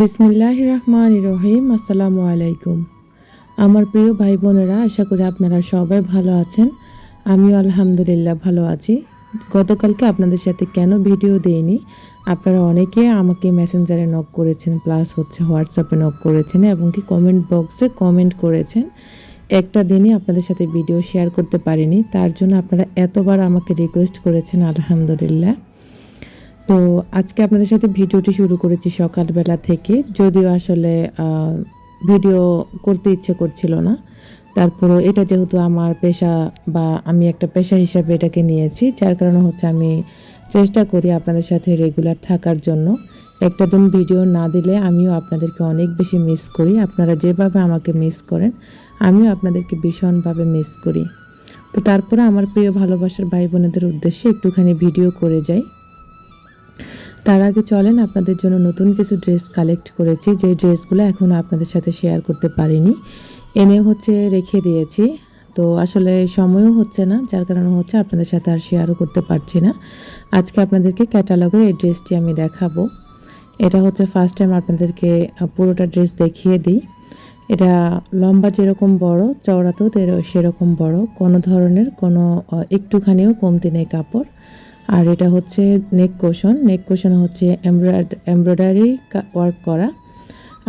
বিসমিল্লাহ রহমান রহিম আসসালামু আলাইকুম আমার প্রিয় ভাই বোনেরা আশা করি আপনারা সবাই ভালো আছেন। আমিও আলহামদুলিল্লাহ ভালো আছি। গতকালকে আপনাদের সাথে কেন ভিডিও দেইনি? আপনারা অনেকে আমাকে মেসেঞ্জারে নক করেছেন, প্লাস হচ্ছে হোয়াটসঅ্যাপে নক করেছেন এবং কি কমেন্ট বক্সে কমেন্ট করেছেন। একটা দিনই আপনাদের সাথে ভিডিও শেয়ার করতে পারিনি, তার জন্য আপনারা এতবার আমাকে রিকোয়েস্ট করেছেন, আলহামদুলিল্লাহ। তো আজকে আপনাদের সাথে ভিডিওটি শুরু করেছি সকালবেলা থেকে। যদিও আসলে ভিডিও করতে ইচ্ছে করছিল না। তারপরও এটা যেহেতু আমার পেশা বা আমি একটা পেশা হিসাবে এটাকে নিয়েছি, যার কারণে হচ্ছে আমি চেষ্টা করি আপনাদের সাথে রেগুলার থাকার জন্য। একটা দিন ভিডিও না দিলে আমিও আপনাদেরকে অনেক বেশি মিস করি। আপনারা যেভাবে আমাকে মিস করেন, আমিও আপনাদেরকে ভীষণভাবে মিস করি। তো তারপরে আমার প্রিয় ভালোবাসার ভাই বোনেদের উদ্দেশ্যে একটুখানি ভিডিও করে যাই। তার আগে চলেন, আপনাদের জন্য নতুন কিছু ড্রেস কালেক্ট করেছি, যে ড্রেসগুলো এখনও আপনাদের সাথে শেয়ার করতে পারিনি। এনে হচ্ছে রেখে দিয়েছি। তো আসলে সময়ও হচ্ছে না, যার কারণে হচ্ছে আপনাদের সাথে আর শেয়ারও করতে পারছি না। আজকে আপনাদেরকে ক্যাটালগের এই ড্রেসটি আমি দেখাবো। এটা হচ্ছে ফার্স্ট টাইম আপনাদেরকে পুরোটা ড্রেস দেখিয়ে দিই। এটা লম্বা যেরকম বড়, চওড়াতেও সেরকম বড়, কোনো ধরনের কোনো একটুখানিও কমতি নেই কাপড়। আর এটা হচ্ছে নেক কোশন নেক কোশন হচ্ছে এমব্রয়েড এমব্রয়ডারি ওয়ার্ক করা।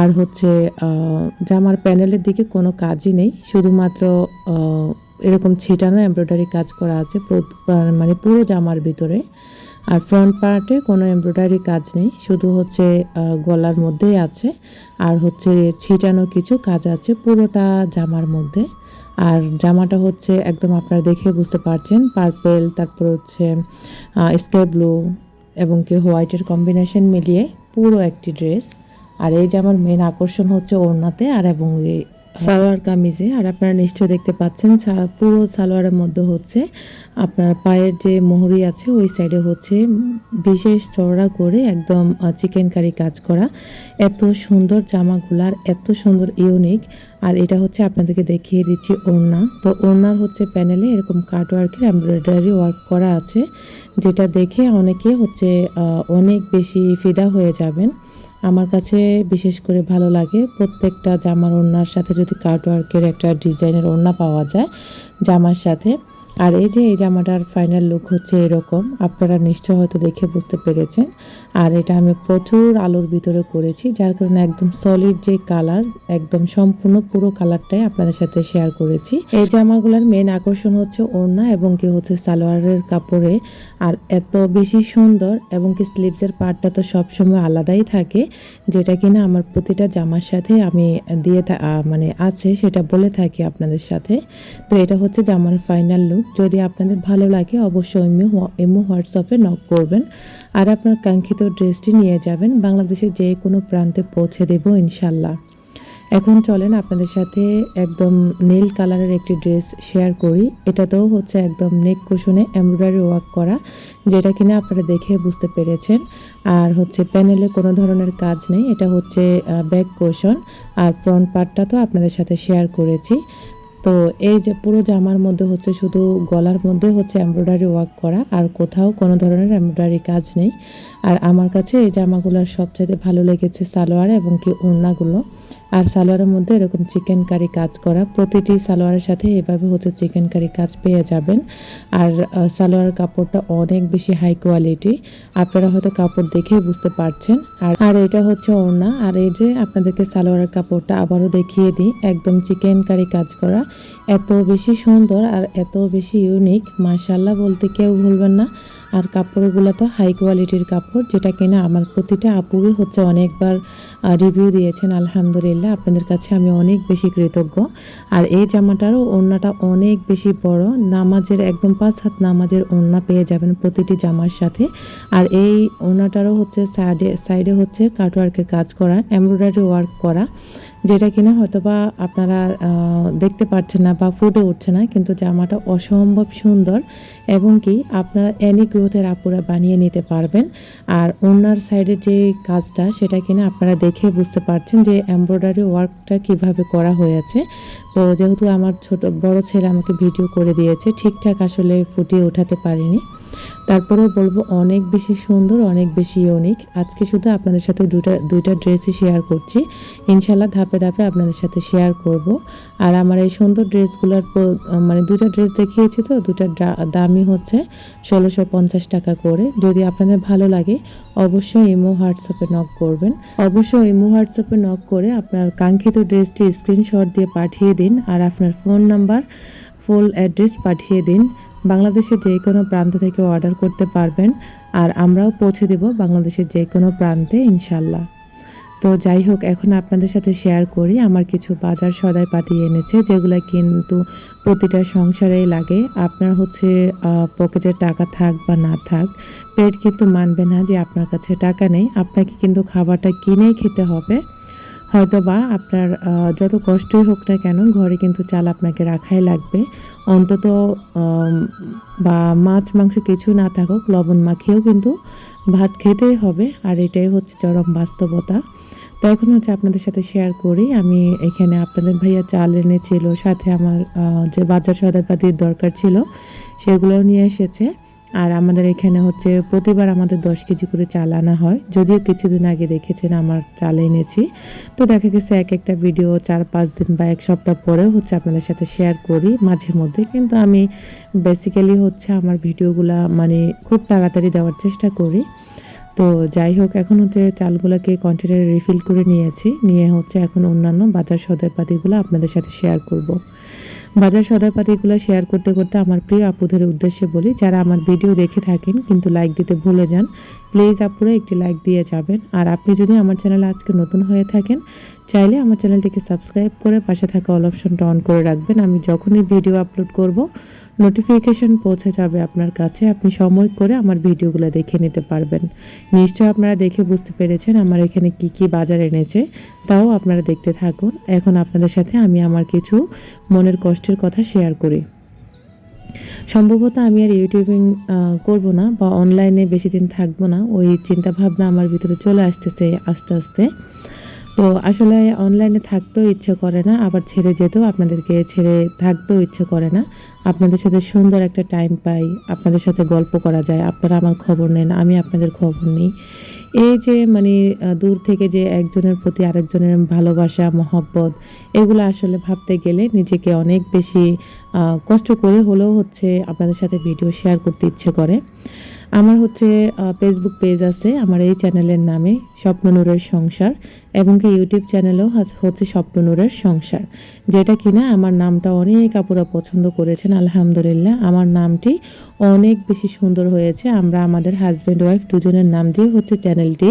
আর হচ্ছে জামার প্যানেলের দিকে কোনো কাজই নেই। শুধুমাত্র এরকম ছিটানো এমব্রয়ডারি কাজ করা আছে মানে পুরো জামার ভিতরে। আর ফ্রন্ট পার্টে কোনো এমব্রয়ডারি কাজ নেই। শুধু হচ্ছে গলার মধ্যেই আছে। আর হচ্ছে ছিটানো কিছু কাজ আছে পুরোটা জামার মধ্যে। আর জামাটা হচ্ছে একদম আপনারা দেখে বুঝতে পারছেন। পার্পেল তারপর হচ্ছে স্কাই ব্লু এবং কি হোয়াইটের কম্বিনেশন মিলিয়ে পুরো একটি ড্রেস আর এই জামার মেন আকর্ষণ হচ্ছে ওড়নাতে আর এবং সালোয়ার কামিজে, আর আপনারা নিশ্চয় দেখতে পাচ্ছেন পুরো সালোয়ারের মধ্যে হচ্ছে আপনার পায়ের যে মোহরি আছে, ওই সাইডে হচ্ছে বিশেষ চওড়া করে একদম চিকেন কারি কাজ করা। এত সুন্দর জামাগুলার এত সুন্দর ইউনিক আর এটা হচ্ছে আপনাদেরকে দেখিয়ে দিচ্ছি ওড়না। তো ওড়নার হচ্ছে প্যানেলে এরকম কাটওয়ার্কের এমব্রয়ডারি ওয়ার্ক করা আছে, যেটা দেখে অনেকে হচ্ছে অনেক বেশি ফিদা হয়ে যাবেন। আমার কাছে বিশেষ করে ভালো লাগে প্রত্যেকটা জামার ওড়নার সাথে যদি কাটওয়ার্কের একটা ডিজাইনের ওড়না পাওয়া যায় জামার সাথে। আর এই যে, এই জামাটার ফাইনাল লুক হচ্ছে এরকম, আপনারা নিশ্চয় হয়তো দেখে বুঝতে পেরেছেন। আর এটা আমি প্রচুর আলোর ভিতরে করেছি, যার কারণে একদম সলিড যে কালার একদম সম্পূর্ণ পুরো কালারটাই আপনাদের সাথে শেয়ার করেছি। এই জামাগুলোর মেন আকর্ষণ হচ্ছে ওড়না এবং কি হচ্ছে সালোয়ারের কাপড়ে, আর এত বেশি সুন্দর এবং কি স্লিভসের পার্টটা তো সবসময় আলাদাই থাকে, যেটা কিনা আমার প্রতিটা জামার সাথে আমি দিয়ে মানে আছে, সেটা বলে থাকি আপনাদের সাথে। তো এটা হচ্ছে জামার ফাইনাল লুক যদি আপনাদের ভালো লাগে, অবশ্যই এমনি এমও হোয়াটসঅ্যাপে নক করবেন। আর আপনার কাঙ্ক্ষিত ড্রেসটি নিয়ে যাবেন। বাংলাদেশের যে কোনো প্রান্তে পৌঁছে দেব ইনশাল্লাহ। এখন চলেন আপনাদের সাথে একদম নীল কালারের একটি ড্রেস শেয়ার করি। এটাতেও হচ্ছে একদম নেক কুশনে এমব্রয়ডারি ওয়ার্ক করা, যেটা কিনা আপনারা দেখে বুঝতে পেরেছেন। আর হচ্ছে প্যানেলে কোনো ধরনের কাজ নেই। এটা হচ্ছে ব্যাক কোশন। আর ফ্রন্ট পার্টটা তো আপনাদের সাথে শেয়ার করেছি। তো এই যে পুরো জামার মধ্যে হচ্ছে শুধু গলার মধ্যে হচ্ছে এমব্রয়ডারি ওয়ার্ক করা, আর কোথাও কোনো ধরনের এমব্রয়ডারি কাজ নেই। আর আমার কাছে এই জামাগুলোর সবচেয়ে ভালো লেগেছে সালোয়ার এবং কি ওড়নাগুলো। আর সালোয়ারের মধ্যে এরকম চিকেন কারি কাজ করা, প্রতিটি সালোয়ারের সাথে এভাবে হচ্ছে চিকেন কারি কাজ পেয়ে যাবেন। আর সালোয়ার কাপড়টা অনেক বেশি হাই কোয়ালিটি আপনারা হয়তো কাপড় দেখেই বুঝতে পারছেন। আর আর এটা হচ্ছে ওড়না। আর এই যে আপনাদেরকে সালোয়ারের কাপড়টা আবারও দেখিয়ে দিই, একদম চিকেন কারি কাজ করা। এত বেশি সুন্দর আর এত বেশি ইউনিক মাশাল্লাহ বলতে কেউ ভুলবেন না। আর কাপড়গুলো তো হাই কোয়ালিটির কাপড়, যেটা কিনা আমার প্রতিটা আপুরই হচ্ছে অনেকবার রিভিউ দিয়েছেন, আলহামদুলিল্লাহ, আপনাদের কাছে আমি অনেক বেশি কৃতজ্ঞ। আর এই জামাটারও ওড়নাটা অনেক বেশি বড়, নামাজের একদম পাঁচ হাত নামাজের ওড়না পেয়ে যাবেন প্রতিটি জামার সাথে। আর এই ওড়নাটারও হচ্ছে সাইডে সাইডে হচ্ছে কাটওয়ার্কের কাজ করা এমব্রয়ডারি ওয়ার্ক করা। যেটা কিনা হয়তোবা আপনারা দেখতে পাচ্ছেন না বা ফুটে উঠছে না, কিন্তু জামাটা অসম্ভব সুন্দর এবং কি আপনারা এনি গ্রোথের আপুরা বানিয়ে নিতে পারবেন। আর ওনার সাইডের যে কাজটা, সেটা কিনা আপনারা দেখে বুঝতে পারছেন যে এমব্রয়ডারি ওয়ার্কটা কীভাবে করা হয়েছে। তো যেহেতু আমার ছোট, বড় ছেলে আমাকে ভিডিও করে দিয়েছে, ঠিকঠাক আসলে ফুটিয়ে ওঠাতে পারিনি। তারপরেও বলব অনেক বেশি সুন্দর, অনেক বেশি ইউনিক আজকে শুধু আপনাদের সাথে দুটা, দুইটা ড্রেসই শেয়ার করছি। ইনশাল্লাহ ধাপে ধাপে আপনাদের সাথে শেয়ার করব। আর আমার এই সুন্দর ড্রেসগুলোর মানে দুটা ড্রেস দেখিয়েছি তো দুটার দা- দামই হচ্ছে, ষোলোশো পঞ্চাশ টাকা করে। যদি আপনাদের ভালো লাগে, অবশ্যই ইমো, হোয়াটসঅ্যাপে নক করবেন। অবশ্যই ইমো, হোয়াটসঅ্যাপে নক করে আপনার কাঙ্ক্ষিত ড্রেসটি স্ক্রিনশট দিয়ে পাঠিয়ে দিন। আর আপনার ফোন নাম্বার ফুল অ্যাড্রেস পাঠিয়ে দিন। বাংলাদেশের যে কোনো প্রান্ত থেকে অর্ডার করতে পারবেন আর আমরাও পৌঁছে দেব বাংলাদেশের যে কোনো প্রান্তে ইনশাল্লাহ তো যাই হোক, এখন আপনাদের সাথে শেয়ার করি। আমার কিছু বাজার সদাই পাতি এনেছে, যেগুলো কিন্তু প্রতিটা সংসারেই লাগে। আপনার হচ্ছে পকেটে টাকা থাক বা না থাক, পেট কিন্তু মানবে না যে আপনার কাছে টাকা নেই। আপনাকে কিন্তু খাবারটা কিনেই খেতে হবে। হয়তো বা আপনার যত কষ্টই হোক না কেন ঘরে কিন্তু চাল আপনাকে রাখাই লাগবে। অন্তত বা মাছ, মাংস কিছু না থাকুক, লবণ মাখিয়েও কিন্তু ভাত খেতেই হবে। আর এটাই হচ্ছে চরম বাস্তবতা। তো এখন হচ্ছে আপনাদের সাথে শেয়ার করি। আমি এখানে আপনাদের ভাইয়া চাল এনেছিল, সাথে আমার যে বাজার সদাইপাতির দরকার ছিল, সেগুলোও নিয়ে এসেছে। আর আমাদের এখানে হচ্ছে প্রতিবার আমাদের দশ কেজি করে চাল আনা হয়। যদিও কিছুদিন আগে দেখেছেন আমার চাল এনেছি। তো দেখা গেছে এক একটা ভিডিও চার পাঁচ দিন বা এক সপ্তাহ পরেও হচ্ছে আপনাদের সাথে শেয়ার করি মাঝে মধ্যে। কিন্তু আমি বেসিক্যালি হচ্ছে আমার ভিডিওগুলা মানে খুব তাড়াতাড়ি দেওয়ার চেষ্টা করি। তো যাই হোক, এখন হচ্ছে চালগুলোকে কন্টেনারে রিফিল করে নিয়েছি। নিয়ে হচ্ছে এখন অন্যান্য বাজার সদাইপাতিগুলো আপনাদের সাথে শেয়ার করব। বাজার সদাইপাতিগুলো শেয়ার করতে করতে আমার প্রিয় আপুদের উদ্দেশ্যে বলি, যারা আমার ভিডিও দেখে থাকেন কিন্তু লাইক দিতে ভুলে যান প্লিজ আপুরা একটি লাইক দিয়ে যাবেন। আর আপনি যদি আমার চ্যানেলে আজকে নতুন হয়ে থাকেন, চাইলে আমার চ্যানেলটিকে সাবস্ক্রাইব করে পাশে থাকা অল অপশনটা অন করে রাখবেন। আমি যখনই ভিডিও আপলোড করব নোটিফিকেশন পৌঁছে যাবে আপনার কাছে। আপনি সময় করে আমার ভিডিওগুলো দেখে নিতে পারবেন। নিশ্চয় আপনারা দেখে বুঝতে পেরেছেন আমার এখানে কি কি বাজার এনেছে, তাও আপনারা দেখতে থাকুন। এখন আপনাদের সাথে আমি আমার কিছু মনের কষ্টের কথা শেয়ার করি। সম্ভবত আমি আর ইউটিউবিং করব না বা অনলাইনে বেশি দিন থাকব না। ওই চিন্তাভাবনা আমার ভিতরে চলে আসতেছে আস্তে আস্তে। তো আসলে অনলাইনে থাকতেও ইচ্ছে করে না, আবার ছেড়ে যেতেও আপনাদেরকে ছেড়ে থাকতেও ইচ্ছে করে না। আপনাদের সাথে সুন্দর একটা টাইম পাই, আপনাদের সাথে গল্প করা যায়, আপনারা আমার খবর নেন, আমি আপনাদের খবর নিই। এই যে মানে দূর থেকে যে একজনের প্রতি আরেকজনের ভালোবাসা, মহব্বত, এগুলো আসলে ভাবতে গেলে নিজেকে অনেক বেশি কষ্ট করে হলেও হচ্ছে আপনাদের সাথে ভিডিও শেয়ার করতে ইচ্ছে করে। আমার হচ্ছে ফেসবুক পেজ আছে, আমার এই চ্যানেলের নামে স্বপ্ননূরের সংসার এবং কি ইউটিউব চ্যানেলও হচ্ছে স্বপ্ননূরের সংসার, যেটা কিনা আমার নামটা অনেক আপুরা পছন্দ করেছেন, আলহামদুলিল্লাহ। আমার নামটি অনেক বেশি সুন্দর হয়েছে। আমরা আমাদের হাজব্যান্ড ওয়াইফ দুজনের নাম দিয়ে হচ্ছে চ্যানেলটি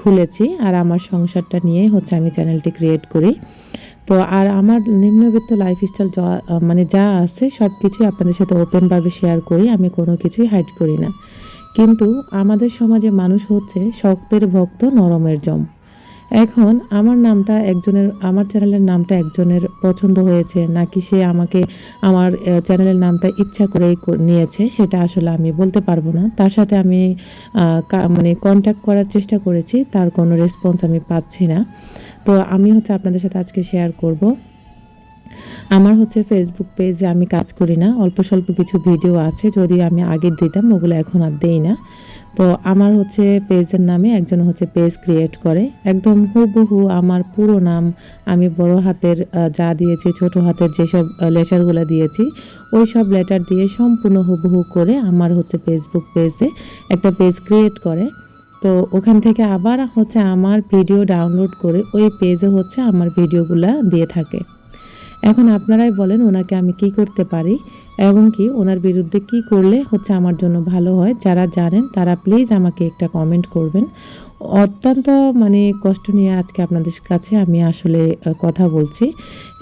খুলেছি আর আমার সংসারটা নিয়ে হচ্ছে আমি চ্যানেলটি ক্রিয়েট করি। তো আর আমার নিম্নবিত্ত লাইফস্টাইল যা মানে যা আছে সব কিছুই আপনাদের সাথে ওপেনভাবে শেয়ার করি, আমি কোনো কিছুই হাইড করি না। কিন্তু আমাদের সমাজে মানুষ হচ্ছে শক্তের ভক্ত, নরমের জম। এখন আমার নামটা একজনের, আমার চ্যানেলের নামটা একজনের পছন্দ হয়েছে, নাকি সে আমাকে আমার চ্যানেলের নামটা ইচ্ছা করেই কর- নিয়েছে, সেটা আসলে আমি বলতে পারব না। তার সাথে আমি মানে কন্ট্যাক্ট করার চেষ্টা করেছি, তার কোনো রেসপন্স আমি পাচ্ছি না। তো আমি হচ্ছে আপনাদের সাথে আজকে শেয়ার করব। আমার হচ্ছে ফেসবুক পেজে আমি কাজ করি না, অল্প স্বল্প কিছু ভিডিও আছে, যদি আমি আগে দিতাম ওগুলো এখন আর দেই না। তো আমার হচ্ছে পেজের নামে একজন হচ্ছে পেজ ক্রিয়েট করে, একদম হুবহু আমার পুরো নাম আমি বড় হাতের যা দিয়েছি, ছোট হাতের যেসব লেটারগুলো দিয়েছি, ওই সব লেটার দিয়ে সম্পূর্ণ হুবহু করে আমার হচ্ছে ফেসবুক পেজে একটা পেজ ক্রিয়েট করে। তো ওখান থেকে আবার হচ্ছে আমার ভিডিও ডাউনলোড করে ওই পেজে হচ্ছে আমার ভিডিওগুলো দিয়ে থাকে। এখন আপনারাই বলেন ওনাকে আমি কি করতে পারি। এবং কি ওনার বিরুদ্ধে কি করলে হচ্ছে আমার জন্য ভালো হয়? যারা জানেন তারা প্লিজ আমাকে একটা কমেন্ট করবেন। অত্যন্ত মানে কষ্ট নিয়ে আজকে আপনাদের কাছে আমি আসলে কথা বলছি।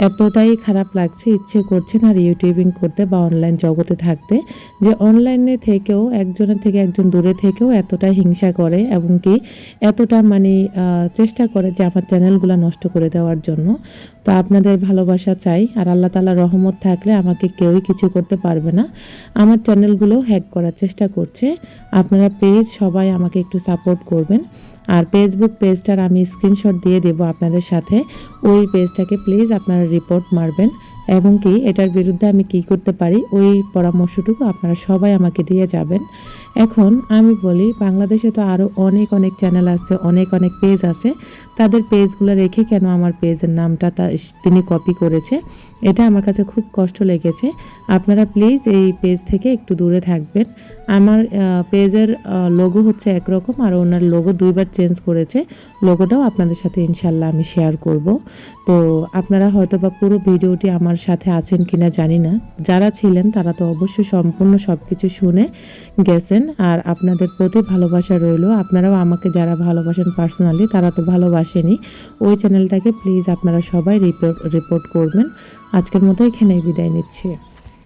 এতটাই খারাপ লাগছে, ইচ্ছে করছে না আর ইউটিউবিং করতে বা অনলাইন জগতে থাকতে যে অনলাইনে থেকেও, একজনের থেকে একজন দূরে থেকেও এতটা হিংসা করে এবং কি এতটা মানে চেষ্টা করে যে আমার চ্যানেলগুলো নষ্ট করে দেওয়ার জন্য। তো আপনাদের ভালোবাসা চাই আর আল্লাহ তালা রহমত থাকলে আমাকে কেউই কিছু করতে পারবে না। আমার চ্যানেলগুলো হ্যাক করার চেষ্টা করছে। আপনারা প্লিজ সবাই আমাকে একটু সাপোর্ট করবেন। আর ফেসবুক পেজটার আমি স্ক্রিনশট দিয়ে দেব আপনাদের সাথে। ওই পেজটাকে প্লিজ আপনারা রিপোর্ট মারবেন। এবং কি, এটার বিরুদ্ধে আমি কি করতে পারি, ওই পরামর্শটুকু আপনারা সবাই আমাকে দিয়ে যাবেন। এখন আমি বলি, বাংলাদেশে তো আরও অনেক অনেক চ্যানেল আছে, অনেক অনেক পেজ আছে। তাদের পেজগুলো রেখে কেন আমার পেজের নামটা তা তিনি কপি করেছে? এটা আমার কাছে খুব কষ্ট লেগেছে। আপনারা প্লিজ এই পেজ থেকে একটু দূরে থাকবেন। আমার পেজের লোগো হচ্ছে একরকম, আর ওনার লোগো দুইবার চেঞ্জ করেছে লোগোটাও আপনাদের সাথে ইনশাল্লাহ আমি শেয়ার করব। তো আপনারা হয়তো বা পুরো ভিডিওটি আমার সাথে আছেন কিনা জানি না। যারা ছিলেন তারা তো অবশ্যই সম্পূর্ণ সব কিছু শুনে গেছেন আর আপনাদের প্রতি ভালোবাসা রইল। আপনারাও আমাকে যারা ভালোবাসেন পার্সোনালি তারা তো ভালোবাসেনি ওই চ্যানেলটাকে প্লিজ আপনারা সবাই রিপোর্ট রিপোর্ট করবেন। আজকের মতো এখানেই বিদায় নিচ্ছি।